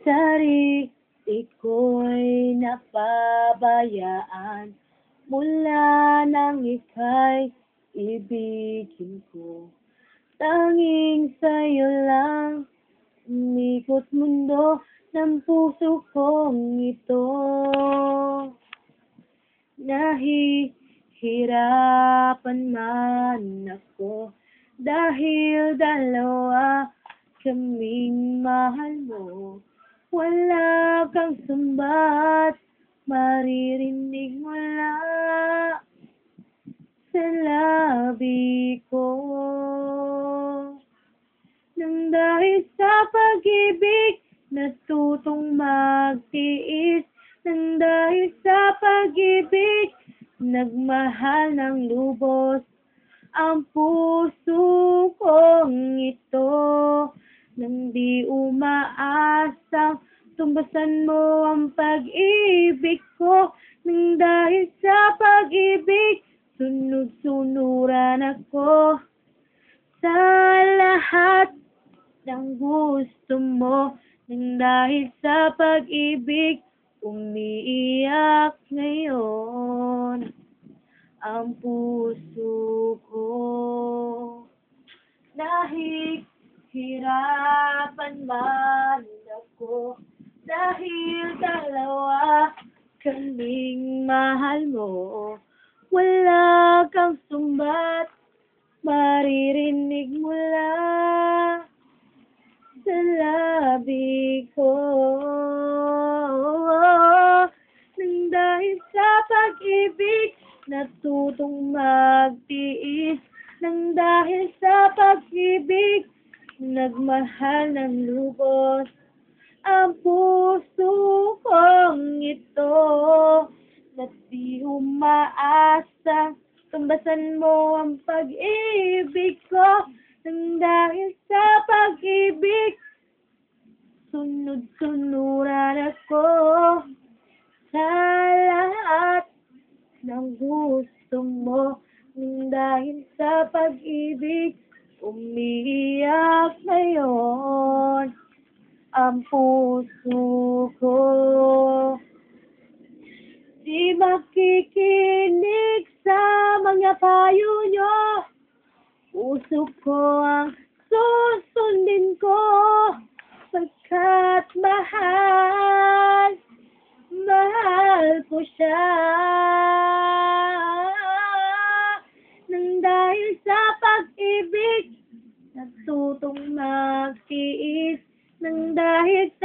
Sarili ko'y napabayaan. Mula nang ika'y ibigin ko. Tanging sa'yo lang Umikot mundo ng puso kong ito. Nahihirapan man ako Dahil dalawa kaming mahal mo Wala kang sumbat Maririnig mula sa labi ko. Nang dahil sa pag-ibig Natutong magtiis. Nang dahil sa pag-ibig Nagmahal ng lubos. Ang puso kong ito Nang di umaasang Tumbasan mo ang pag-ibig ko. Nang dahil sa pag-ibig Sunod-sunuran ako. Sa lahat ng gusto mo Nang dahil sa pag-ibig Umiiyak ngayon Ang puso ko. Nahihirapan man ako. Dahil dalawa kaming mahal mo. Wala kang sumbat Maririnig mula sa labi ko. Nang dahil sa pag-ibig Natutong magtiis. Nang dahil sa pag-ibig Nagmahal ng lubos ang puso kong ito. Na di umaasa? Tumbasan mo ang pag-ibig ko Nang dahil sa pag-ibig. Sunod-sunuran ako Sa lahat ng gusto mo Nang dahil sa pag-ibig Umiiyak ngayon ang puso ko. Di makikinig sa mga payo nyo. Puso ko ang susundin ko. Pagkat mahal, mahal ko siya. Natutong magtiis sa pag-ibig,